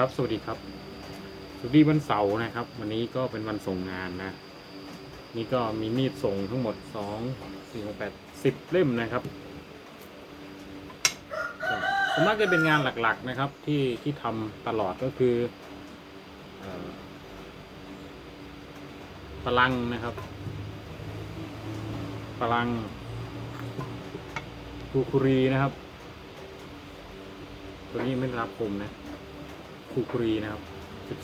ครับ สวัสดีครับ สวัสดีวันเสาร์นะครับ วันนี้ก็เป็นวันส่งงานนะ นี่ก็มีมีดส่งทั้งหมดสองสี่หกแปดสิบเล่มนะครับส่วนมากจะเป็นงานหลักๆนะครับที่ที่ทำตลอดก็คือพลังนะครับพลังคูคุรีนะครับ ตัวนี้ไม่รับคมนะ คูครีนะครับ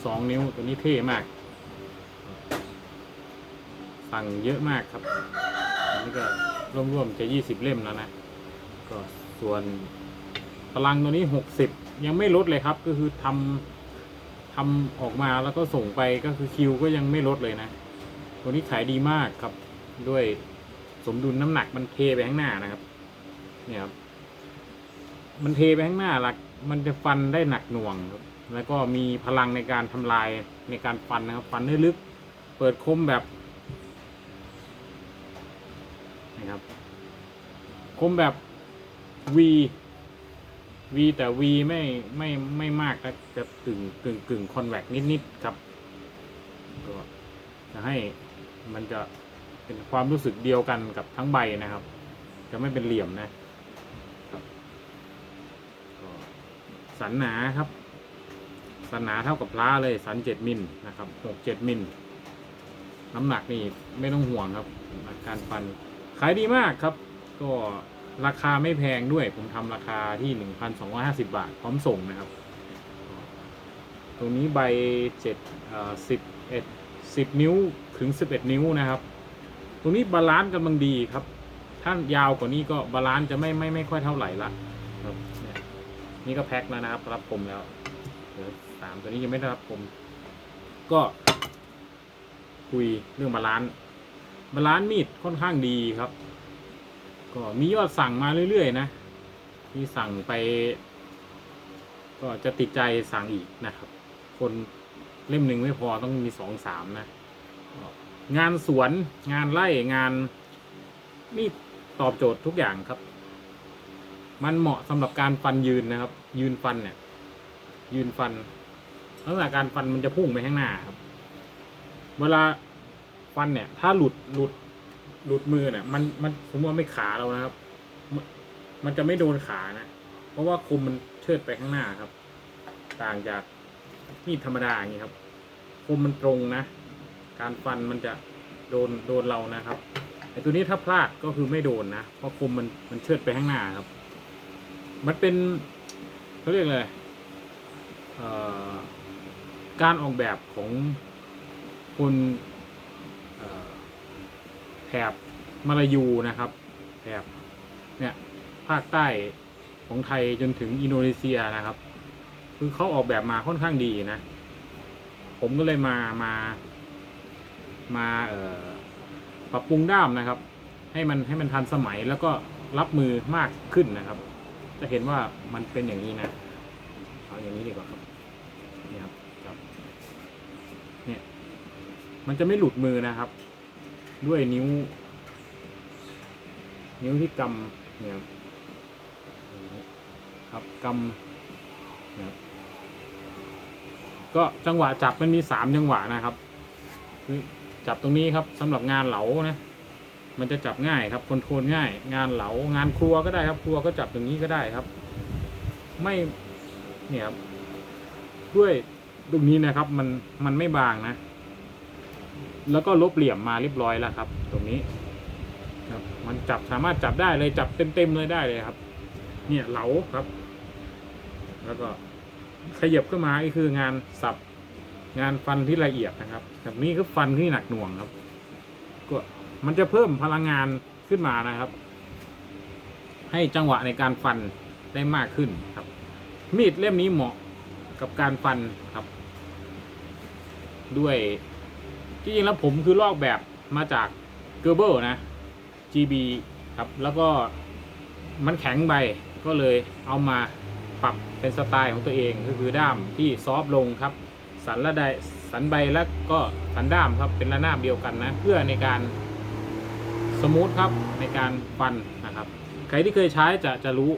12 นิ้วตัวนี้เท่มาก สั่งเยอะมากครับอันนี้ก็ร่วมๆจะ 20 เล่มแล้วนะ ก็ส่วนพลังตัวนี้ 60 ยังไม่ลดเลยครับ ก็คือทำทำออกมาแล้วก็ส่งไปก็คือคิวก็ยังไม่ลดเลยนะ ตัวนี้ขายดีมากครับ ด้วยสมดุลน้ำหนักมันเทไปข้างหน้านะครับ เนี่ยครับ มันเทไปข้างหน้าหลัก มันจะฟันได้หนักหน่วงครับ แล้วก็มีพลังในการทำลายในการฟันนะครับ ฟันได้ลึก เปิดคมแบบนะครับ คมแบบ V V แต่ V ไม่ไม่ไม่มากนะจะกึ่งกึ่งกึ่งคอนแวกนิดๆครับก็จะให้มันจะเป็นความรู้สึกเดียวกันกับทั้งใบนะครับ จะไม่เป็นเหลี่ยมนะสันหนาครับ สันหนาเท่ากับพล้าเลยสันเจ็ดมิลนะครับหกเจ็ดมิลน้ำหนักนี่ไม่ต้องห่วงครับการฟันขายดีมากครับ ก็ราคาไม่แพงด้วย ผมทำราคาที่หนึ่งพันสองร้อยห้าสิบาท พร้อมส่งนะครับ ตรงนี้ใบเจ็ดสิบเอ็ดสิบนิ้วถึงสิบเอ็ดนิ้วนะครับ ตรงนี้บาลานซ์กำลังดีครับ ถ้ายาวกว่านี้ก็บาลานซ์จะไม่ไม่ไม่ค่อยเท่าไหร่ละครับนี่ก็แพ็คแล้วนะครับรับผมแล้ว สามตัวนี้ยังไม่ได้รับผม ก็ คุยเรื่องบาลานซ์บาลานซ์มีดค่อนข้างดีครับ ก็มียอดสั่งมาเรื่อยๆนะมีสั่งไป ก็จะติดใจสั่งอีกนะครับ คนเล่มหนึ่งไม่พอต้องมีสองสามนะงานสวนงานไร่งานนี่ตอบโจทย์ทุกอย่างครับ มันเหมาะสำหรับการฟันยืนนะครับ ยืนฟันเนี่ย ยืนฟัน ลักษณะการฟันมันจะพุ่งไปข้างหน้าครับ เวลาฟันเนี่ย ถ้าหลุดหลุดหลุดมือเนี่ย มันมันสมมติว่าไม่ขาเรานะครับมันมันจะไม่โดนขานะ เพราะว่าคมมันเชิดไปข้างหน้าครับ ต่างจากมีดธรรมดาอย่างนี้ครับ คมมันตรงนะ การฟันมันจะโดนโดนเรานะครับไอตัวนี้ถ้าพลาดก็คือไม่โดนนะเพราะคมมันมันเชิดไปข้างหน้าครับ มันเป็นเขาเรียกอะไรเอ่อ การออกแบบของคนเอ่อแถบมาลายูนะครับแถบเนี่ยภาคใต้ของไทยจนถึงอินโดนีเซียนะครับ คือเขาออกแบบมาค่อนข้างดีนะ ผมก็เลยมามามาปรับปรุงด้ามนะครับ ให้มันให้มันทันสมัยแล้วก็รับมือมากขึ้นนะครับ จะเห็นว่ามันเป็นอย่างนี้นะ เอาอย่างนี้ดีกว่าครับนี่ครับครับ เนี่ย มันจะไม่หลุดมือนะครับ ด้วยนิ้ว นิ้วที่กำเนี่ยครับกำนี่ยครับก็จังหวะจับมันมีสามจังหวะนะครับคือจับตรงนี้ครับสำหรับงานเหลานะมันจะจับง่ายครับคอนโทรลง่าย งานเหลางานครัวก็ได้ครับ ครัวก็จับตรงนี้ก็ได้ครับ ไม่เนี่ยครับด้วยตรงนี้นะครับ มันมันไม่บางนะ แล้วก็ลบเหลี่ยมมาเรียบร้อยแล้วครับ ตรงนี้ครับมันจับสามารถจับได้เลยจับเต็มๆเลยได้เลยครับ เนี่ยเหลาครับ แล้วก็ขยับขึ้นมาก็คืองานสับงานฟันที่ละเอียดนะครับแบบนี้คือฟันที่หนักหน่วงครับ ก็มันจะเพิ่มพลังงานขึ้นมานะครับ ให้จังหวะในการฟันได้มากขึ้นครับ มีดเล่มนี้เหมาะกับการฟันครับ ด้วย จริงๆแล้วผมคือลอกแบบมาจากเกอร์เบิลนะ GB ครับ แล้วก็มันแข็งใบก็เลยเอามาปรับเป็นสไตล์ของตัวเองก็คือด้ามที่ซอฟต์ลงครับ สันละไดสันใบแล้วก็สันด้ามครับเป็นระนาบเดียวกันนะ เพื่อในการสมูทครับในการฟันนะครับ ใครที่เคยใช้จะจะรู้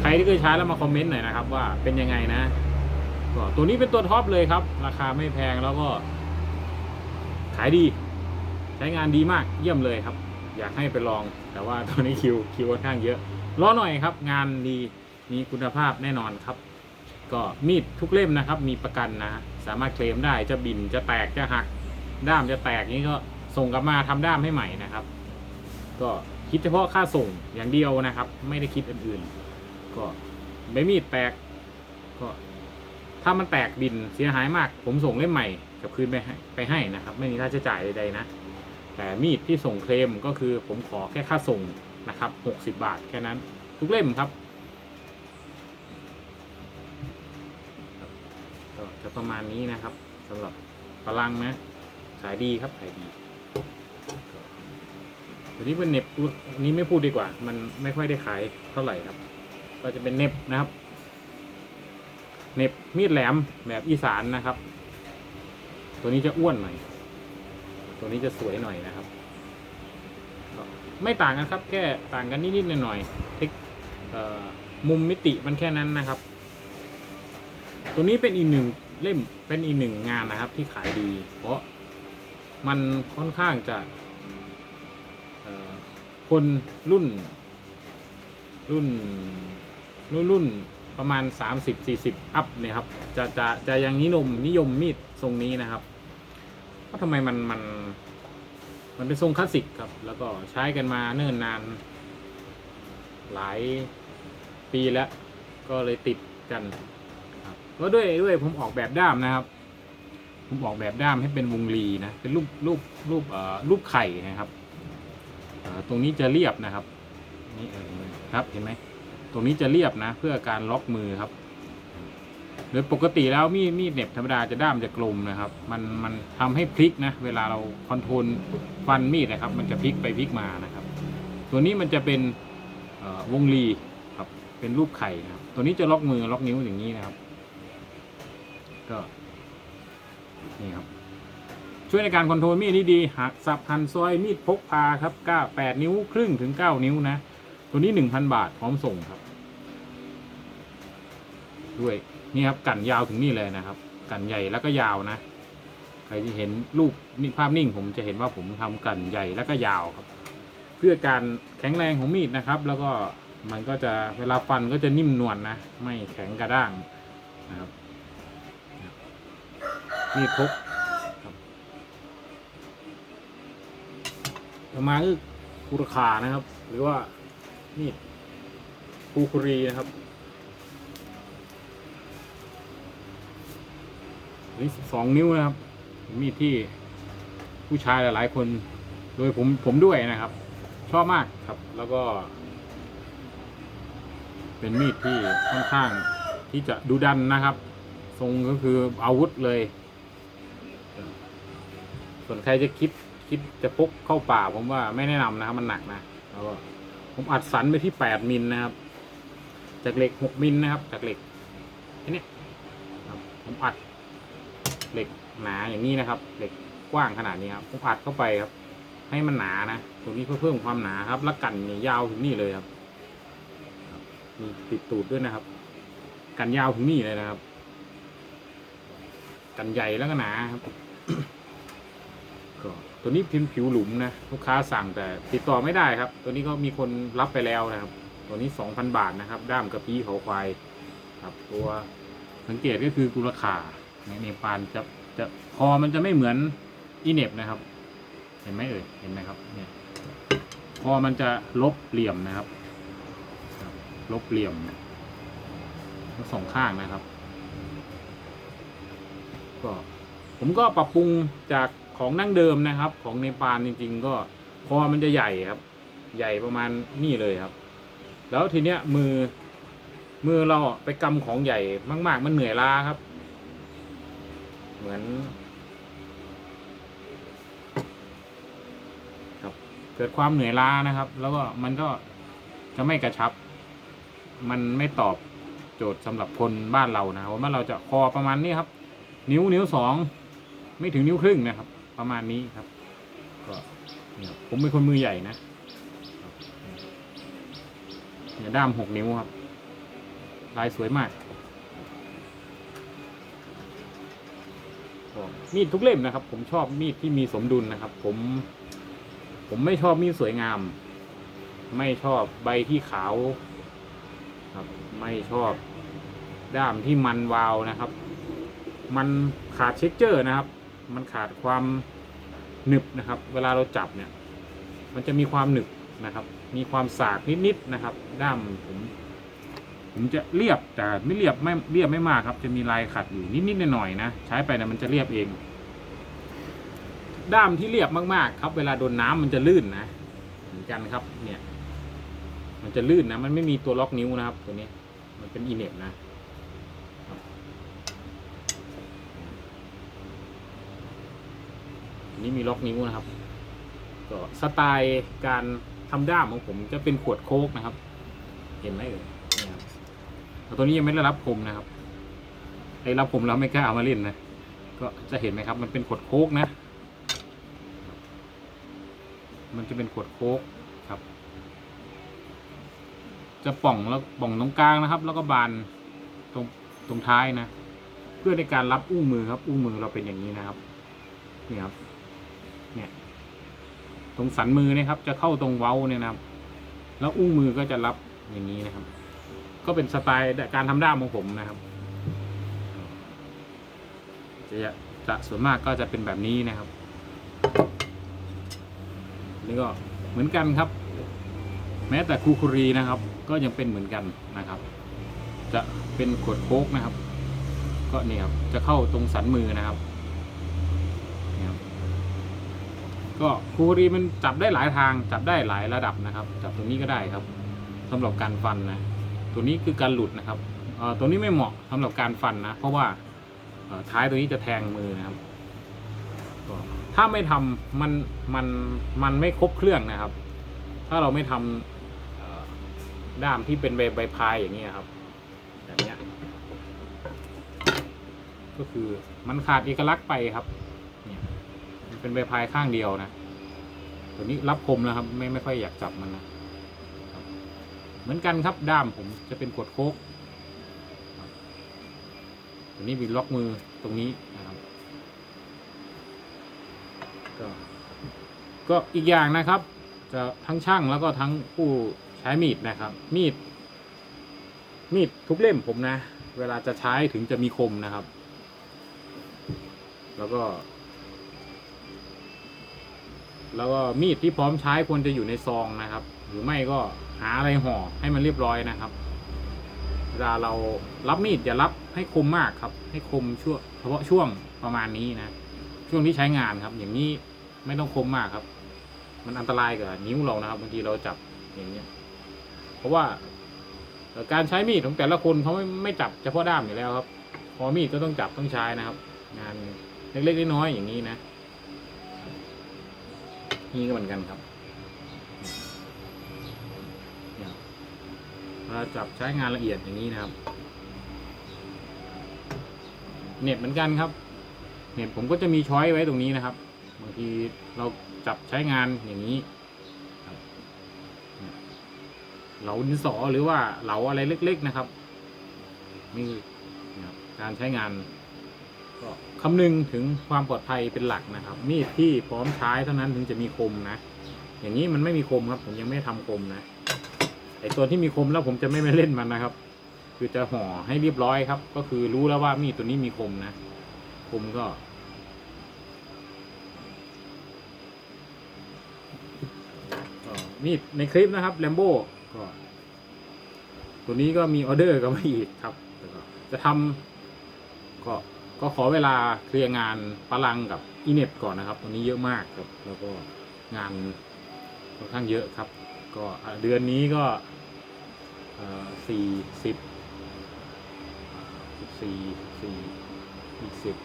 ใครที่เคยใช้แล้วมาคอมเมนต์หน่อยนะครับ ว่าเป็นยังไงนะก็ตัวนี้เป็นตัวท็อปเลยครับ ราคาไม่แพงแล้วก็ ขายดีใช้งานดีมากเยี่ยมเลยครับ อยากให้ไปลอง แต่ว่าตอนนี้คิวคิวค่อนข้างเยอะรอหน่อยครับ งานดีมีคุณภาพแน่นอนครับ ก็มีดทุกเล่มนะครับ มีประกันนะ สามารถเคลมได้จะบินจะแตกจะหัก ด้ามจะแตกนี้ก็ส่งกลับมาทำด้ามให้ใหม่นะครับ ก็คิดเฉพาะค่าส่งอย่างเดียวนะครับ ไม่ได้คิดอื่นๆ ก็ใบมีดแตกก็ถ้ามันแตกบินเสียหายมาก ผมส่งเล่มใหม่ กับคืนไปให้ไปให้นะครับ ไม่มีค่าใช้จ่ายใดๆนะ แต่มีดที่ส่งเคลมก็คือผมขอแค่ค่าส่งนะครับหกสิบาทแค่นั้น ทุกเล่มครับก็จะประมาณนี้นะครับสำหรับพลังนะขายดีครับขายดีตัวนี้เป็นเน็บตัวนี้ไม่พูดดีกว่า มันไม่ค่อยได้ขายเท่าไหร่ครับ ก็จะเป็นเน็บนะครับ เน็บมีดแหลมแบบอีสานนะครับ ตัวนี้จะอ้วนหน่อย ตัวนี้จะสวยหน่อยนะครับก็ไม่ต่างกันครับ แค่ต่างกันนิดๆหน่อยๆเทคเอ่อมุมมิติมันแค่นั้นนะครับ ตัวนี้เป็นอีกหนึ่งเล่ม เป็นอีกหนึ่งงานนะครับที่ขายดี เพราะมันค่อนข้างจะคนรุ่น รุ่นรุ่นรุ่นประมาณ 30 40 อัพเนี่ยครับ จะจะจะยังนิยมนิยมมีดทรงนี้นะครับ เพราะทำไมมันมัน มันเป็นทรงคลาสสิกครับ แล้วก็ใช้กันมาเนิ่นนาน หลายปีแล้ว ก็เลยติดกันครับก็ด้วยด้วยผมออกแบบด้ามนะครับ ผมออกแบบด้ามให้เป็นวงรีนะ เป็นรูปรูปรูปเอ่อรูปไข่นะครับตรงนี้จะเรียบนะครับนี่ครับเห็นไหมตรงนี้จะเรียบนะ เพื่อการล็อกมือครับ โดยปกติแล้วมีดมีดเหน็บธรรมดาจะด้ามจะกลมนะครับ มันมันทำให้พลิกนะ เวลาเราคอนโทรลฟันมีดนะครับ มันจะพลิกไปพลิกมานะครับ ตัวนี้มันจะเป็นวงรีครับ เป็นรูปไข่นะครับ ตัวนี้จะล็อกมือล็อกนิ้วอย่างนี้นะครับ ก็นี่ครับ ช่วยในการคอนโทรลมีดที่ดีหักสับหั่นซอยมีดพกพาครับก้าแปดนิ้วครึ่งถึงเก้านิ้วนะ ตัวนี้หนึ่งพันบาทพร้อมส่งครับ ด้วย นี่ครับกันยาวถึงนี่เลยนะครับ กันใหญ่แล้วก็ยาวนะใครที่เห็นรูปนี่ภาพนิ่งผมจะเห็นว่าผมทำกันใหญ่แล้วก็ยาวครับ เพื่อการแข็งแรงของมีดนะครับ แล้วก็มันก็จะเวลาฟันก็จะนิ่มนวลนนะไม่แข็งกระด้างนะครับมีดพกครับต่อมาคือกุรคานะครับ หรือว่ามีดปูคุรีนะครับ นี่สองนิ้วนะครับ มีดที่ผู้ชายหลาย ๆ คน โดยผมผมด้วยนะครับ ชอบมากครับ แล้วก็ เป็นมีดที่ค่อนข้างที่จะดูดันนะครับ ทรงก็คืออาวุธเลย ส่วนใครจะคิดคิดจะพกเข้าป่า ผมว่าไม่แนะนำนะครับ มันหนักนะแล้วก็ผมอัดสันไปที่แปดมิลนะครับ จากเหล็กหกมิลนะครับ จากเหล็กแค่เนี้ผมอัด เหล็กหนาอย่างนี้นะครับ เหล็กกว้างขนาดนี้ครับผมอัดเข้าไปครับ ให้มันหนานะตรงนี้เพื่อเพิ่มความหนาครับ แล้วกันเนี่ยยาวถึงนี่เลยครับมีติดตูดด้วยนะครับ กันยาวถึงนี่เลยนะครับ กันใหญ่แล้วก็หนาครับก็ตัวนี้พิมพ์ผิวหลุมนะลูกค้าสั่งแต่ติดต่อไม่ได้ครับ ตัวนี้ก็มีคนรับไปแล้วนะครับ ตัวนี้สองพันบาทนะครับ ด้ามกระพี้เขาควายครับ ตัวสังเกตก็คือกุลขาใน เนปาลจะจะคอมันจะไม่เหมือนอีเนบนะครับ เห็นไหมเอ่ยเห็นไหมครับเนี่ยคอมันจะลบเหลี่ยมนะครับครับ ลบเหลี่ยมทั้งสองข้างนะครับ ก็ผมก็ปรับปรุงจากของนั่งเดิมนะครับ ของเนปาลจริง ๆ ก็คอมันจะใหญ่ครับ ใหญ่ประมาณนี่เลยครับ แล้วทีเนี้ยมือมือเราไปกำของใหญ่มาก ๆ มันเหนื่อยล้าครับ เหมือนครับเกิดความเหนื่อยล้านะครับ แล้วก็มันก็จะไม่กระชับ มันไม่ตอบโจทย์สำหรับคนบ้านเรานะว่าเราจะคอประมาณนี้ครับ นิ้วนิ้วสองไม่ถึงนิ้วครึ่งนะครับ ประมาณนี้ครับ ก็เนี่ยผมเป็นคนมือใหญ่นะเนี่ยด้ามหกนิ้วครับ ลายสวยมาก มีดทุกเล่มนะครับ ผมชอบมีดที่มีสมดุลนะครับ ผม ผมไม่ชอบมีดสวยงาม ไม่ชอบใบที่ขาวครับ ไม่ชอบด้ามที่มันวาวนะครับ มันขาดเช็คเจอร์นะครับ มันขาดความหนึบนะครับ เวลาเราจับเนี่ย มันจะมีความหนึบนะครับ มีความสากนิดๆนะครับ ด้ามผม ผมจะเรียบแต่ไม่เรียบไม่เรียบไม่มากครับ จะมีลายขัดอยู่นิดๆหน่อยๆนะใช้ไปนะมันจะเรียบเอง ด้ามที่เรียบมากๆ ครับ เวลาโดนน้ำมันจะลื่นนะเหมือนกันครับเนี่ย มันจะลื่นนะ มันไม่มีตัวล็อกนิ้วนะครับ ตัวนี้ มันเป็นอีเน็บนะนี้มีล็อกนิ้วนะครับก็สไตล์การทำด้ามของผมจะเป็นขวดโค้กนะครับ เห็นไหมเอ่ย แต่ตัวนี้ยังไม่ได้รับคมนะครับไอ้รับคมเราไม่กล้าเอามาเล่นนะ ก็จะเห็นไหมครับ มันเป็นขวดโค้กนะ มันจะเป็นขวดโค้กครับ จะป่องแล้วป่องตรงกลางนะครับ แล้วก็บานตรงตรงท้ายนะ เพื่อในการรับอุ้งมือครับ อุ้งมือเราเป็นอย่างนี้นะครับนี่ครับเนี่ยตรงสันมือนี่ครับ จะเข้าตรงเว้าเนี่ยนะครับ แล้วอุ้งมือก็จะรับอย่างนี้นะครับ ก็เป็นสไตล์การทำด้ามของผมนะครับจะจะส่วนมากก็จะเป็นแบบนี้นะครับ นี่ก็เหมือนกันครับ แม้แต่คูคุรีนะครับ ก็ยังเป็นเหมือนกันนะครับ จะเป็นขวดโค้กนะครับ ก็เนี่ยครับจะเข้าตรงสันมือนะครับนี่ครับก็คูครีมันจับได้หลายทางจับได้หลายระดับนะครับ จับตรงนี้ก็ได้ครับสำหรับการฟันนะ ตัวนี้คือการหลุดนะครับตัวนี้ไม่เหมาะสำหรับการฟันนะ เพราะว่าท้ายตัวนี้จะแทงมือนะครับ ถ้าไม่ทำมันมันมันไม่ครบเครื่องนะครับ ถ้าเราไม่ทำเอ่อด้ามที่เป็นใบใบพายอย่างนี้ครับแบบนี้ก็คือมันขาดเอกลักษณ์ไปครับเนี่ยมันเป็นใบพายข้างเดียวนะ ตัวนี้รับคมแล้วครับ ไม่ไม่ค่อยอยากจับมันนะ เหมือนกันครับด้ามผมจะเป็นขวดโค้กครับตัวนี้มีล็อกมือตรงนี้นะครับก็ก็อีกอย่างนะครับ จะทั้งช่างแล้วก็ทั้งผู้ใช้มีดนะครับ มีด มีดทุกเล่มผมนะ เวลาจะใช้ถึงจะมีคมนะครับ แล้วก็ แล้วก็มีดที่พร้อมใช้ควรจะอยู่ในซองนะครับ หรือไม่ก็ หาอะไรห่อให้มันเรียบร้อยนะครับเวลาเรารับมีดอย่ารับให้คมมากครับ ให้คมช่วงเฉพาะช่วงประมาณนี้นะ ช่วงที่ใช้งานครับ อย่างนี้ไม่ต้องคมมากครับ มันอันตรายกับนิ้วเรานะครับบางทีเราจับอย่างเนี้ย เพราะว่าการใช้มีดของแต่ละคนเขาไม่ไม่จับเฉพาะด้ามอยู่แล้วครับ พอมีดก็ต้องจับต้องใช้นะครับ งานเล็กๆน้อยๆอย่างนี้นะ นี่ก็เหมือนกันครับเนี่ย เราจับใช้งานละเอียดอย่างนี้นะครับ เน็ตเหมือนกันครับ เน็ตผมก็จะมีช้อยไว้ตรงนี้นะครับ บางทีเราจับใช้งานอย่างนี้เหลาดินสอหรือว่าเหลาอะไรเล็ก ๆนะครับนี่นะการใช้งานก็คำนึงถึงความปลอดภัยเป็นหลักนะครับ มีดที่พร้อมใช้เท่านั้นถึงจะมีคมนะ อย่างนี้มันไม่มีคมครับ ผมยังไม่ทำคมนะ ไอตัวที่มีคมแล้วผมจะไม่ไม่เล่นมันนะครับ คือจะห่อให้เรียบร้อยครับ ก็คือรู้แล้วว่ามีดตัวนี้มีคมนะคมก็มีดในคลิปนะครับแลมโบ้ก็ตัวนี้ก็มีออเดอร์ก็มาอีกครับแล้วก็จะทำก็ก็ขอเวลาเคลียร์งานพลังกับอีเน็ตก่อนนะครับ ตัวนี้เยอะมากครับ แล้วก็งานค่อนข้างเยอะครับ ก็เดือนนี้ก็สี่สิบสี่สี่อีกสิบ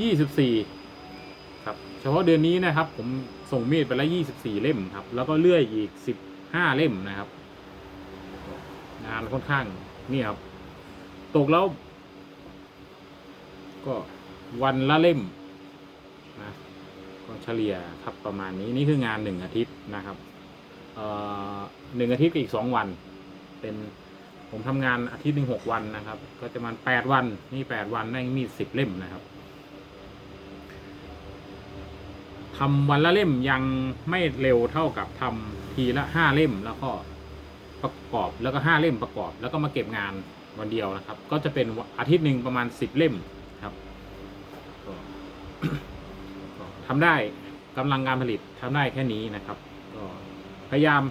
ยี่สิบสี่ครับเฉพาะเดือนนี้นะครับ ผมส่งมีดไปแล้วยี่สิบสี่เล่มครับ แล้วก็เลื่อยอีกสิบห้าเล่มนะครับ งานค่อนข้างนี่ครับ ตกแล้ว ก็วันละเล่มนะก็เฉลี่ยครับประมาณนี้นี่คืองานหนึ่งอาทิตย์นะครับ หนึ่งอาทิตย์กับอีกสองวัน เป็นผมทำงานอาทิตย์หนึ่งหกวันนะครับ ก็จะประมาณแปดวันนี่แปดวันได้มีดสิบเล่มนะครับทำวันละเล่มยังไม่เร็วเท่ากับทำทีละห้าเล่มแล้วก็ประกอบแล้วก็ห้าเล่มประกอบ แล้วก็มาเก็บงานวันเดียวนะครับ ก็จะเป็นอาทิตย์หนึ่งประมาณสิบเล่มครับก็ก็ทำได้กำลังการผลิตทำได้แค่นี้นะครับ พยายาม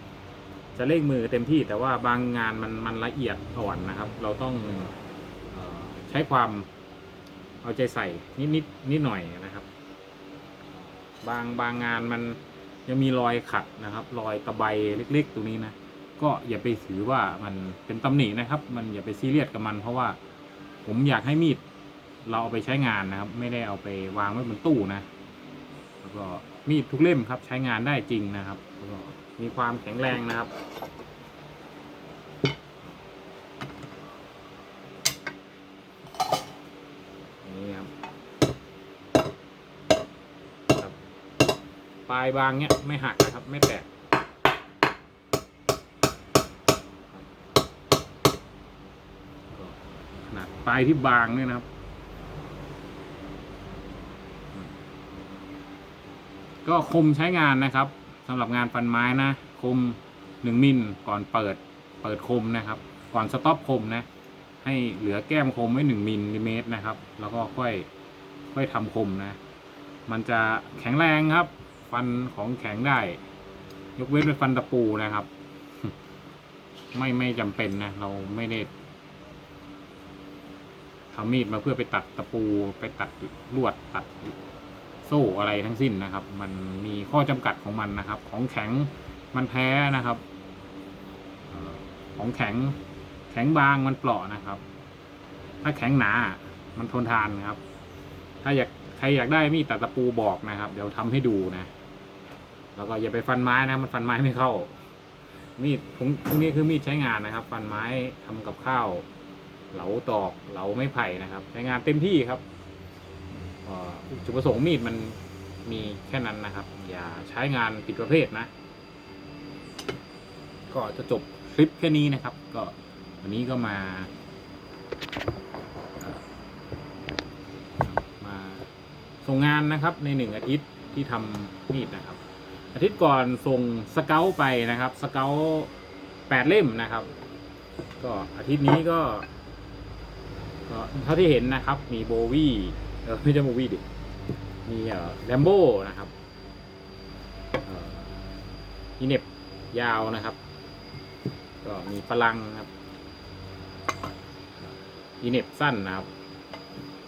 จะเร่งมือเต็มที่แต่ว่าบางงานมันมันละเอียดอ่อนนะครับ เราต้องออใช้ความเอาใจใส่นิดนิดนิดหน่อยนะครับ บางบางงานมันยังมีรอยขัดนะครับ รอยตะไบเล็ก ๆ ตรงนี้นะก็อย่าไปถือว่ามันเป็นตำหนินะครับ มันอย่าไปซีเรียสกับมัน เพราะว่าผมอยากให้มีดเราเอาไปใช้งานนะครับ ไม่ได้เอาไปวางไว้บนตู้นะ แล้วก็มีดทุกเล่มครับใช้งานได้จริงนะครับแล้วก็ มีความแข็งแรงนะครับ นี่ครับปลายบางเนี้ยไม่หักนะครับ ไม่แตกขนาดปลายที่บางเนี่ยนะครับ ก็คมใช้งานนะครับ สำหรับงานฟันไม้นะ คมหนึ่งมิลก่อนเปิดเปิดคมนะครับ ก่อนสต็อปคมนะ ให้เหลือแก้มคมไว้หนึ่งมิลลิเมตรนะครับ แล้วก็ค่อยค่อยทำคมนะ มันจะแข็งแรงครับ ฟันของแข็งได้ ยกเว้นเป็นฟันตะปูนะครับ ไม่ไม่จำเป็นนะ เราไม่ได้ทำมีดมาเพื่อไปตัดตะปูไปตัดลวดตัด โซ่อะไรทั้งสิ้นนะครับ มันมีข้อจำกัดของมันนะครับ ของแข็งมันแพ้นะครับของแข็งแข็งบางมันเปราะนะครับ ถ้าแข็งหนา มันทนทานนะครับ ถ้าอยากใครอยากได้มีดตัดตะปูบอกนะครับ เดี๋ยวทำให้ดูนะ แล้วก็อย่าไปฟันไม้นะมันฟันไม้ไม่เข้า มีดพวกนี้คือมีดใช้งานนะครับ ฟันไม้ทำกับข้าว เหลาตอกเหลาไม้ไผ่นะครับ ใช้งานเต็มที่ครับ จุดประสงค์มีดมันมีแค่นั้นนะครับ อย่าใช้งานผิดประเภทนะ ก็จะจบคลิปแค่นี้นะครับ ก็วันนี้ก็มา มาส่งงานนะครับในหนึ่งอาทิตย์ที่ทำมีดนะครับ อาทิตย์ก่อนส่งสเกลไปนะครับ สเกลแปดเล่มนะครับ ก็อาทิตย์นี้ก็ก็เท่าที่เห็นนะครับ มีโบวี่ เออไม่ใช่โบวี่ดิมีเอ่อแลมโบนะครับเอ่อีเน็บยาวนะครับ ก็มีพลังครับอีเน็บสั้นนะครับ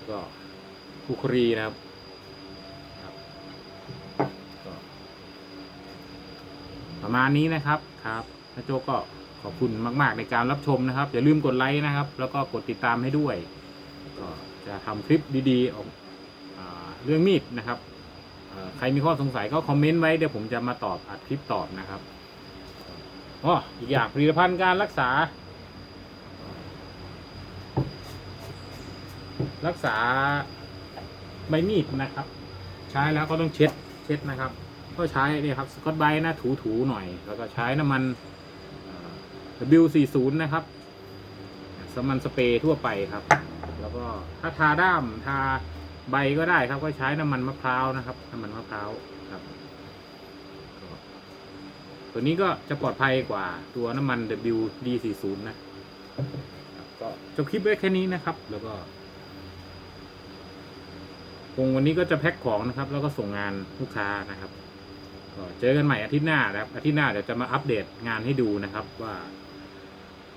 ก็คุครีนะครับประมาณนี้นะครับครับพระโจก็ขอบคุณมาก ๆ ในการรับชมนะครับ อย่าลืมกดไลค์นะครับ แล้วก็กดติดตามให้ด้วยก็ จะทำคลิปดีๆออกเรื่องมีดนะครับใครมีข้อสงสัยก็คอมเมนต์ไว้เดี๋ยวผมจะมาตอบอัดคลิปตอบนะครับอ๋ออีกอย่างผลิตภัณฑ์การรักษา รักษาใบมีดนะครับ ใช้แล้วก็ต้องเช็ดเช็ดนะครับ ก็ใช้นี่ครับสกอตไบร์นะถูๆหน่อย แล้วก็ใช้น้ำมันเอ่อ W40 นะครับสมันสเปรย์ทั่วไปครับ แล้วก็ถ้าทาด้ามทาใบก็ได้ครับ ก็ใช้น้ำมันมะพร้าวนะครับ น้ำมันมะพร้าวครับ ตัวนี้ก็จะปลอดภัยกว่าตัวน้ำมัน WD40 นะครับก็จบคลิปไว้แค่นี้นะครับ แล้วก็คงวันนี้ก็จะแพ็คของนะครับ แล้วก็ส่งงานลูกค้านะครับก็เจอกันใหม่อาทิตย์หน้านะครับอาทิตย์หน้าเดี๋ยวจะมาอัปเดตงานให้ดูนะครับว่า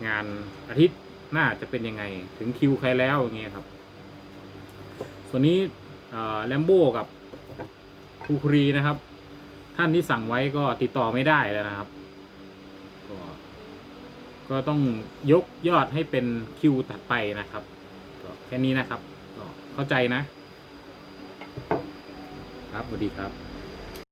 งานอาทิตย์ หน้าจะเป็นยังไง ถึงคิวใครแล้วอย่างเงี้ยครับ ส่วนนี้แลมโบ้กับคูครีนะครับ ท่านที่สั่งไว้ก็ติดต่อไม่ได้แล้วนะครับ ก็ก็ต้องยกยอดให้เป็นคิวถัดไปนะครับก็แค่นี้นะครับก็เข้าใจนะ ครับสวัสดีครับ